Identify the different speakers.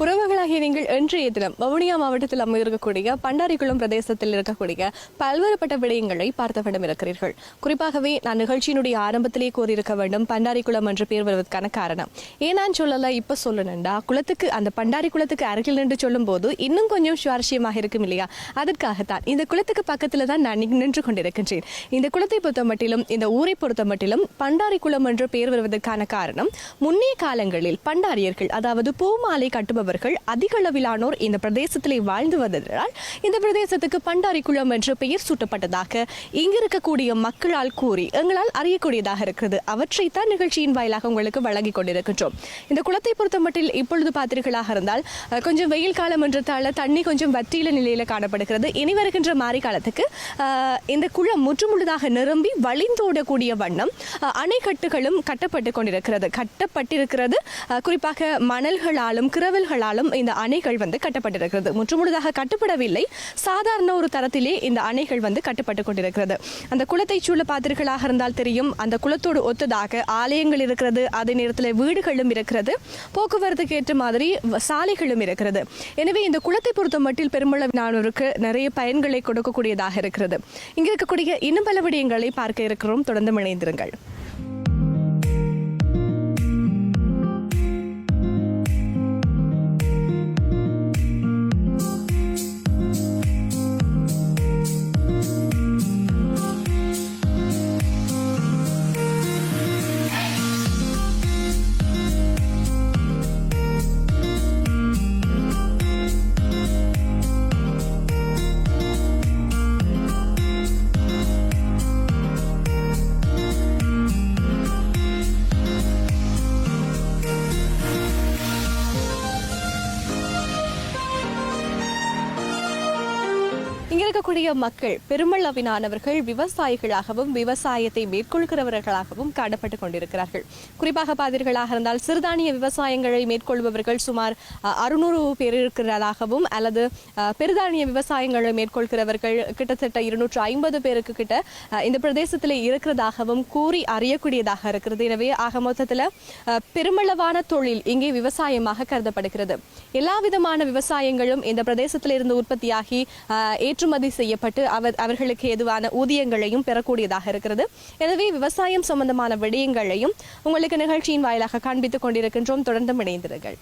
Speaker 1: whatever உறவுகளாகிய நீங்கள் இன்றைய தினம் வவுனியா மாவட்டத்தில் அமைந்திருக்கக்கூடிய பண்டாரிக்குளம் பிரதேசத்தில் இருக்கக்கூடிய பல்வேறுபட்ட விடயங்களை பார்த்தவண்ணம் இருக்கிறீர்கள். குறிப்பாகவே நான் நிகழ்ச்சியினுடைய ஆரம்பத்திலே கூறியிருக்க வேண்டும் பண்டாரிக்குளம் என்று பேர் வருவதற்கான காரணம். ஏன் நான் சொல்லல? இப்ப சொல்லணும்டா. குளத்துக்கு அந்த பண்டாரி குளத்துக்கு அருகில் நின்று சொல்லும் போது இன்னும் கொஞ்சம் சுவாரஸ்யமாக இருக்கும் இல்லையா? அதற்காகத்தான் இந்த குளத்துக்கு பக்கத்துல தான் நான் நின்று- கொண்டிருக்கின்றேன். இந்த குளத்தை பொறுத்த மட்டிலும் இந்த ஊரை பொறுத்த மட்டிலும் பண்டாரி குளம் என்று பெயர் வருவதற்கான காரணம் முன்னைய காலங்களில் பண்டாரியர்கள் அதாவது பூமாலை கட்டுபவர்கள் அதிக அளவிலானோர் இந்த பிரதேசத்திலே வாழ்ந்து வந்ததால் இந்த பிரதேசத்துக்கு பண்டாரிக்குளம் என்று பெயர் சூட்டப்பட்டதாக இங்கு இருக்கக்கூடிய மக்களால் கூறி எங்களால் அறியக்கூடியதாக இருக்கிறது. அவற்றை தான் நிகழ்ச்சியின் வாயிலாக உங்களுக்கு வழங்கிக் கொண்டிருக்கின்றோம். இந்த குளத்தை பொறுத்தமட்டில் இப்பொழுது பார்த்தீர்களாக இருந்தால் கொஞ்சம் வெயில் காலம் என்றதால தண்ணி கொஞ்சம் வற்றியில நிலையில் காணப்படுகிறது. இனி வருகின்ற மாரி காலத்துக்கு இந்த குளம் முற்றுமுழுதாக நிரம்பி வழிந்தோடக்கூடிய வண்ணம் அணைக்கட்டுகளும் கட்டப்பட்டு கொண்டிருக்கிறது. கட்டப்பட்டிருக்கிறது. குறிப்பாக மணல்களாலும் கிரவல்களாலும் இந்த அணைகள் வந்து கட்டப்பட்டிருக்கிறது. முற்றுமுழுதாக கட்டப்படவில்லை. சாதாரண ஒரு தரத்திலே இந்த அணைகள் வந்து கட்டப்பட்டு கொண்டிருக்கிறது. அந்த குளத்தை சூழ பார்த்தீர்களாக இருந்தால் தெரியும். அந்த குளத்தோடு ஒத்ததாக ஆலயங்கள் இருக்கிறது. அதே நேரத்தில் வீடுகளும் இருக்கிறது. போக்குவரத்துக்கு ஏற்ற மாதிரி வ- சாலைகளும் இருக்கிறது. எனவே இந்த குளத்தை பொறுத்த மட்டில் பெருமளவிலானோருக்கு நிறைய பயன்களை கொடுக்கக்கூடியதாக இருக்கிறது. இங்க இருக்கக்கூடிய இன்னும் பல விடயங்களை பார்க்க இருக்கிறோம். தொடர்ந்து இணைந்திருங்கள். இங்க இருக்கக்கூடிய மக்கள் பெருமளவினானவர்கள் விவசாயிகளாகவும் விவசாயத்தை மேற்கொள்கிறவர்களாகவும் காணப்பட்டு கொண்டிருக்கிறார்கள். குறிப்பாக பாதிர்களாக இருந்தால் சிறுதானிய விவசாயங்களை மேற்கொள்பவர்கள் சுமார் அறுநூறு பேர் இருக்கிறதாகவும் அல்லது பெருதானிய விவசாயங்களை மேற்கொள்கிறவர்கள் கிட்டத்தட்ட இருநூற்று ஐம்பது பேருக்கு கிட்ட இந்த பிரதேசத்தில் இருக்கிறதாகவும் கூறி அறியக்கூடியதாக இருக்கிறது. எனவே ஆக மொத்தத்தில் பெருமளவான தொழில் இங்கே விவசாயமாக கருதப்படுகிறது. எல்லா விதமான விவசாயங்களும் இந்த பிரதேசத்தில் இருந்து உற்பத்தியாகி ஏற்று ஏற்றுமதி செய்யப்பட்டு அவர் அவர்களுக்கு ஏதுவான ஊதியங்களையும் பெறக்கூடியதாக இருக்கிறது. எனவே விவசாயம் சம்பந்தமான விடயங்களையும் உங்களுக்கு நிகழ்ச்சியின் வாயிலாக காண்பித்துக் கொண்டிருக்கின்றோம். தொடர்ந்து இணைந்திருங்கள்.